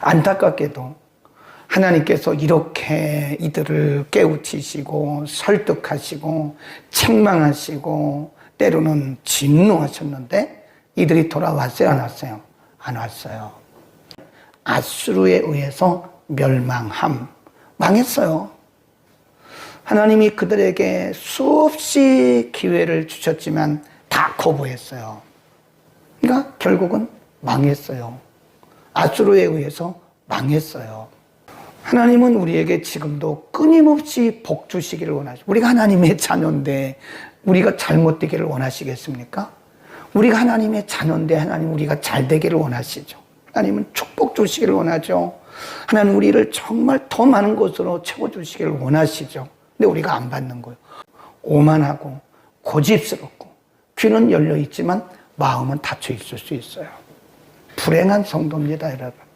안타깝게도 하나님께서 이렇게 이들을 깨우치시고 설득하시고 책망하시고 때로는 진노하셨는데 이들이 돌아왔어요 안 왔어요? 안 왔어요. 아수르에 의해서 멸망함 망했어요. 하나님이 그들에게 수없이 기회를 주셨지만 다 거부했어요. 그러니까 결국은 망했어요. 아수르에 의해서 망했어요. 하나님은 우리에게 지금도 끊임없이 복 주시기를 원하시고 우리가 하나님의 자녀인데 우리가 잘못되기를 원하시겠습니까? 우리가 하나님의 자녀인데 하나님 우리가 잘 되기를 원하시죠. 하나님은 축복 주시기를 원하죠. 하나님 우리를 정말 더 많은 것으로 채워 주시기를 원하시죠. 근데 우리가 안 받는 거예요. 오만하고 고집스럽고 귀는 열려 있지만 마음은 닫혀 있을 수 있어요. 불행한 성도입니다, 여러분.